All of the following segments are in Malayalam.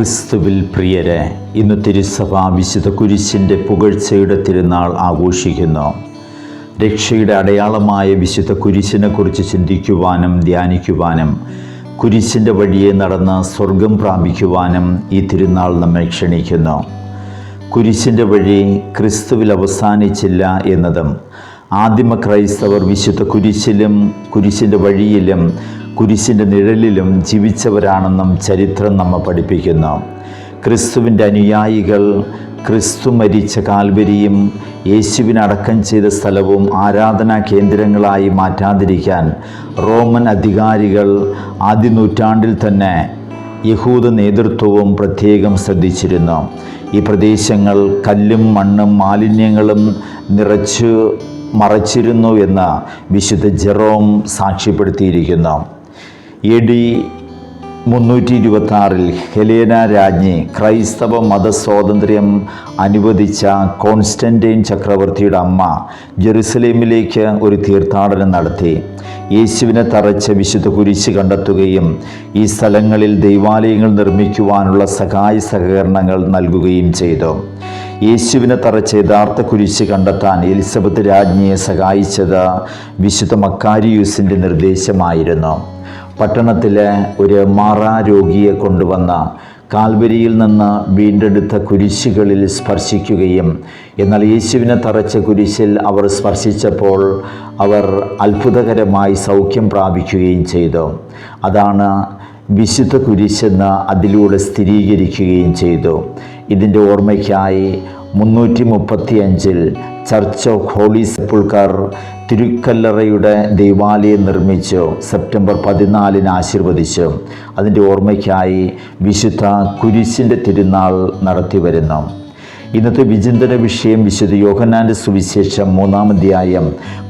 ക്രിസ്തുവിൽ പ്രിയരെ ഇന്ന് തിരുസഭ വിശുദ്ധ കുരിശിന്റെ പുകഴ്ചയുടെ തിരുനാൾ ആഘോഷിക്കുന്നു. രക്ഷയുടെ അടയാളമായ വിശുദ്ധ കുരിശിനെക്കുറിച്ച് ചിന്തിക്കുവാനും ധ്യാനിക്കുവാനും കുരിശിന്റെ വഴിയെ നടന്ന് സ്വർഗം പ്രാപിക്കുവാനും ഈ തിരുനാൾ നമ്മെ ക്ഷണിക്കുന്നു. കുരിശിന്റെ വഴി ക്രിസ്തുവിൽ അവസാനിച്ചില്ല എന്നതും ആദിമ ക്രൈസ്തവർ വിശുദ്ധ കുരിശിലും കുരിശിന്റെ വഴിയിലും കുരിശിന്റെ നിഴലിലും ജീവിച്ചവരാണെന്നും ചരിത്രം നമ്മെ പഠിപ്പിക്കുന്നു. ക്രിസ്തുവിന്റെ അനുയായികൾ ക്രിസ്തു മരിച്ച കാൽവരിയും യേശുവിനടക്കം ചെയ്ത സ്ഥലവും ആരാധനാ കേന്ദ്രങ്ങളായി മാറ്റാതിരിക്കാൻ റോമൻ അധികാരികൾ ആദ്യ നൂറ്റാണ്ടിൽ തന്നെ യഹൂദ നേതൃത്വവും പ്രത്യേകം ശ്രദ്ധിച്ചിരുന്നു. ഈ പ്രദേശങ്ങൾ കല്ലും മണ്ണും മാലിന്യങ്ങളും നിറച്ചു മറച്ചിരുന്നു എന്ന് വിശുദ്ധ ജെറോം സാക്ഷ്യപ്പെടുത്തിയിരിക്കുന്നു. എ ഡി മുന്നൂറ്റി ഇരുപത്തി ഹെലേന രാജ്ഞി ക്രൈസ്തവ മതസ്വാതന്ത്ര്യം അനുവദിച്ച കോൺസ്റ്റന്റൈൻ ചക്രവർത്തിയുടെ അമ്മ ജെറുസലേമിലേക്ക് ഒരു തീർത്ഥാടനം നടത്തി. യേശുവിനെ തറച്ച വിശുദ്ധ കുരിശ് കണ്ടെത്തുകയും ഈ സ്ഥലങ്ങളിൽ ദൈവാലയങ്ങൾ നിർമ്മിക്കുവാനുള്ള സഹായ സഹകരണങ്ങൾ നൽകുകയും ചെയ്തു. യേശുവിനെ തറച്ച യഥാർത്ഥ കുരിശ് കണ്ടെത്താൻ എലിസബത്ത് രാജ്ഞിയെ സഹായിച്ചത് വിശുദ്ധ മക്കാരിയൂസിന്റെ നിർദ്ദേശമായിരുന്നു. പട്ടണത്തിലെ ഒരു മാറാ രോഗിയെ കൊണ്ടുവന്ന കാൽവരിയിൽ നിന്ന് വീണ്ടെടുത്ത കുരിശുകളിൽ സ്പർശിക്കുകയും എന്നാൽ യേശുവിനെ തറച്ച കുരിശിൽ അവർ സ്പർശിച്ചപ്പോൾ അവർ അത്ഭുതകരമായി സൗഖ്യം പ്രാപിക്കുകയും ചെയ്തു. അതാണ് വിശുദ്ധ കുരിശെന്ന് അതിലൂടെ സ്ഥിരീകരിക്കുകയും ചെയ്തു. ഇതിന്റെ ഓർമ്മയ്ക്കായി മുന്നൂറ്റി മുപ്പത്തി അഞ്ചിൽ ചർച്ച് ഓഫ് ഹോളി സെപ്പുൾക്കർ തിരുക്കല്ലറയുടെ ദൈവാലയം നിർമ്മിച്ചു സെപ്റ്റംബർ പതിനാലിന് ആശീർവദിച്ചു. അതിന്റെ ഓർമ്മയ്ക്കായി വിശുദ്ധ കുരിശിന്റെ തിരുനാൾ നടത്തി വരുന്നു ഇന്നത്തെ വിചിന്തന വിഷയം വിശുദ്ധ യോഹന്നാന്റെ സുവിശേഷം മൂന്നാം അധ്യായം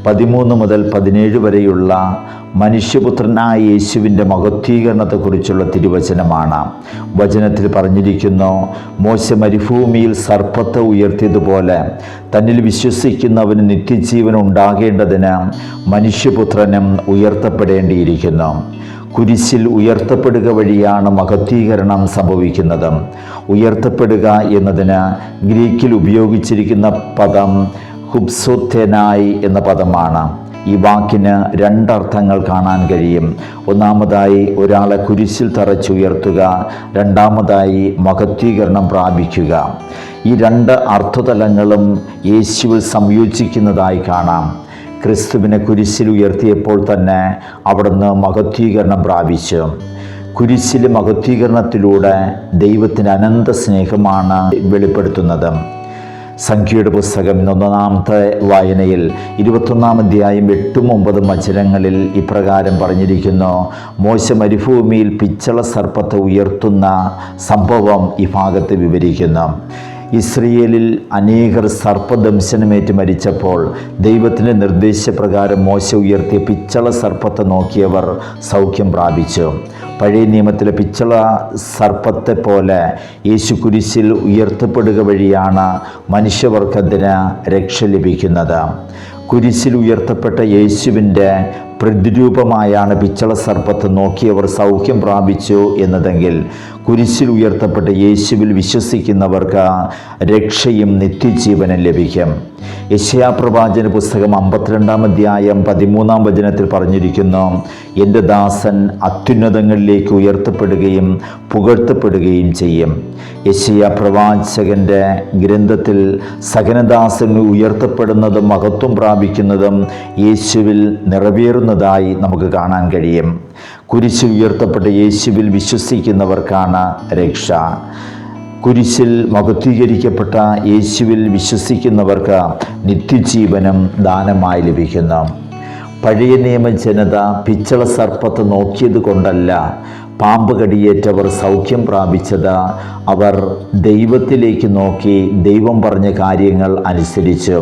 പതിമൂന്ന് മുതൽ പതിനേഴ് വരെയുള്ള മനുഷ്യപുത്രനായ യേശുവിന്റെ മഹത്വീകരണത്തെക്കുറിച്ചുള്ള തിരുവചനമാണ്. വചനത്തിൽ പറഞ്ഞിരിക്കുന്നു മോശ മരുഭൂമിയിൽ സർപ്പത്തെ ഉയർത്തിയതുപോലെ തന്നിൽ വിശ്വസിക്കുന്നവന് നിത്യജീവൻ ഉണ്ടാകേണ്ടതിന് മനുഷ്യപുത്രനും ഉയർത്തപ്പെടേണ്ടിയിരിക്കുന്നു. കുരിശിൽ ഉയർത്തപ്പെടുക വഴിയാണ് മഹത്വീകരണം സംഭവിക്കുന്നത്. ഉയർത്തപ്പെടുക എന്നതിന് ഗ്രീക്കിൽ ഉപയോഗിച്ചിരിക്കുന്ന പദം ഹുബ്സോത്തേനായി എന്ന പദമാണ്. ഈ വാക്കിന് രണ്ടർത്ഥങ്ങൾ കാണാൻ കഴിയും. ഒന്നാമതായി ഒരാളെ കുരിശിൽ തറച്ചുയർത്തുക രണ്ടാമതായി മഹത്വീകരണം പ്രാപിക്കുക. ഈ രണ്ട് അർത്ഥതലങ്ങളും യേശുവിൽ സംയോജിക്കുന്നതായി കാണാം. ക്രിസ്തുവിനെ കുരിശിൽ ഉയർത്തിയപ്പോൾ തന്നെ അവിടുന്ന് മഹത്വീകരണം പ്രാപിച്ചു. കുരിശിലെ മഹത്വീകരണത്തിലൂടെ ദൈവത്തിന് അനന്ത സ്നേഹമാണ് വെളിപ്പെടുത്തുന്നത്. സംഖ്യയുടെ പുസ്തകം ഒന്നാമത്തെ വായനയിൽ ഇരുപത്തൊന്നാം അധ്യായം എട്ടും ഒമ്പതും വചനങ്ങളിൽ ഇപ്രകാരം പറഞ്ഞിരിക്കുന്നു. മോശ മരുഭൂമിയിൽ പിച്ചള സർപ്പത്തെ ഉയർത്തുന്ന സംഭവം ഈ ഭാഗത്ത് വിവരിക്കുന്നു. ഇസ്രയേലിൽ അനേകർ സർപ്പദംശനമേറ്റ് മരിച്ചപ്പോൾ ദൈവത്തിന്റെ നിർദ്ദേശപ്രകാരം മോശ ഉയർത്തിയ പിച്ചള സർപ്പത്തെ നോക്കിയവർ സൗഖ്യം പ്രാപിച്ചു. പഴയ നിയമത്തിലെ പിച്ചള സർപ്പത്തെ പോലെ യേശു കുരിശിൽ ഉയർത്തപ്പെടുക വഴിയാണ് മനുഷ്യവർഗത്തിന് രക്ഷ ലഭിക്കുന്നത്. കുരിശിൽ ഉയർത്തപ്പെട്ട യേശുവിന്റെ പ്രതിരൂപമായാണ് പിച്ചള സർപ്പത്ത് നോക്കിയവർ സൗഖ്യം പ്രാപിച്ചു എന്നതെങ്കിൽ കുരിശിൽ ഉയർത്തപ്പെട്ട യേശുവിൽ വിശ്വസിക്കുന്നവർക്ക് രക്ഷയും നിത്യജീവനും ലഭിക്കും. യശയാപ്രവാചന പുസ്തകം അമ്പത്തിരണ്ടാം അധ്യായം പതിമൂന്നാം വചനത്തിൽ പറഞ്ഞിരിക്കുന്നു എന്റെ ദാസൻ അത്യുന്നതങ്ങളിലേക്ക് ഉയർത്തപ്പെടുകയും പുകഴ്ത്തപ്പെടുകയും ചെയ്യും. യശയ പ്രവാചകന്റെ ഗ്രന്ഥത്തിൽ സകനദാസൻ ഉയർത്തപ്പെടുന്നതും മഹത്വം പ്രാപിക്കുന്നതും യേശുവിൽ നിറവേറുന്നതായി നമുക്ക് കാണാൻ കഴിയും. കുരിശിൽ ഉയർത്തപ്പെട്ട യേശുവിൽ വിശ്വസിക്കുന്നവർക്കാണ് രക്ഷ. കുരിശിൽ മഹത്വീകരിക്കപ്പെട്ട യേശുവിൽ വിശ്വസിക്കുന്നവർക്ക് നിത്യജീവനം ദാനമായി ലഭിക്കുന്നു. പഴയ നിയമ ജനത പിച്ചള സർപ്പത്ത് നോക്കിയത് കൊണ്ടല്ല പാമ്പ് കടിയേറ്റവർ സൗഖ്യം പ്രാപിച്ചത്. അവർ ദൈവത്തിലേക്ക് നോക്കി ദൈവം പറഞ്ഞ കാര്യങ്ങൾ അനുസരിച്ച്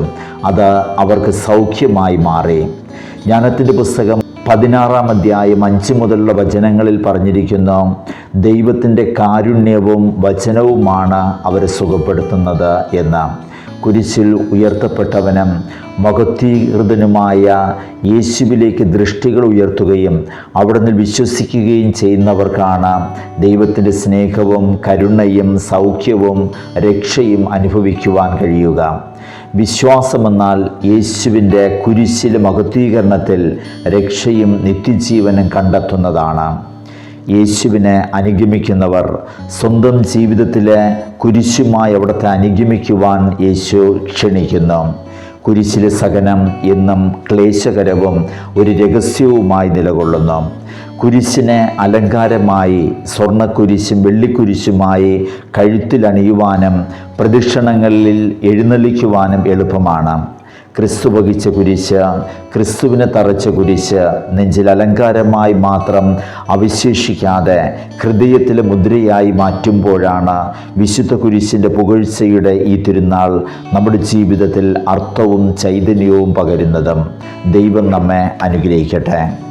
അത് അവർക്ക് സൗഖ്യമായി മാറി. ജ്ഞാനത്തിന്റെ പുസ്തകം പതിനാറാം അധ്യായം അഞ്ച് മുതലുള്ള വചനങ്ങളിൽ പറഞ്ഞിരിക്കുന്ന. ദൈവത്തിന്റെ കാരുണ്യവും വചനവുമാണ് അവരെ സുഖപ്പെടുത്തുന്നത് എന്ന്. കുരിശിൽ ഉയർത്തപ്പെട്ടവനും മഹത്വീകൃതനുമായ യേശുവിലേക്ക് ദൃഷ്ടികൾ ഉയർത്തുകയും അവിടുന്ന് വിശ്വസിക്കുകയും ചെയ്യുന്നവർക്കാണ് ദൈവത്തിന്റെ സ്നേഹവും കരുണയും സൗഖ്യവും രക്ഷയും അനുഭവിക്കുവാൻ കഴിയുക. വിശ്വാസമെന്നാൽ യേശുവിന്റെ കുരിശിലെ മഹത്വീകരണത്തിൽ രക്ഷയും നിത്യജീവനും കണ്ടെത്തുന്നതാണ്. യേശുവിനെ അനുഗമിക്കുന്നവർ സ്വന്തം ജീവിതത്തിലെ കുരിശുമായി അവിടുത്തെ അനുഗമിക്കുവാൻ യേശു ക്ഷണിക്കുന്നു. കുരിശിലെ സഹനം എന്നും ക്ലേശകരവും ഒരു രഹസ്യവുമായി നിലകൊള്ളുന്നു. കുരിശിനെ അലങ്കാരമായി സ്വർണക്കുരിശും വെള്ളിക്കുരിശുമായി കഴുത്തിലണിയുവാനും പ്രദക്ഷിണങ്ങളിൽ എഴുന്നള്ളിക്കുവാനും എളുപ്പമാണ്. ക്രിസ്തു വഹിച്ച കുരിശ് ക്രിസ്തുവിനെ തറച്ച കുരിശ് നെഞ്ചിൽ അലങ്കാരമായി മാത്രം അവശേഷിക്കാതെ ഹൃദയത്തിലെ മുദ്രയായി മാറ്റുമ്പോഴാണ് വിശുദ്ധ കുരിശിന്റെ പുകഴ്ചയുടെ ഈ തിരുനാൾ നമ്മുടെ ജീവിതത്തിൽ അർത്ഥവും ചൈതന്യവും പകരുന്നതും. ദൈവം നമ്മെ അനുഗ്രഹിക്കട്ടെ.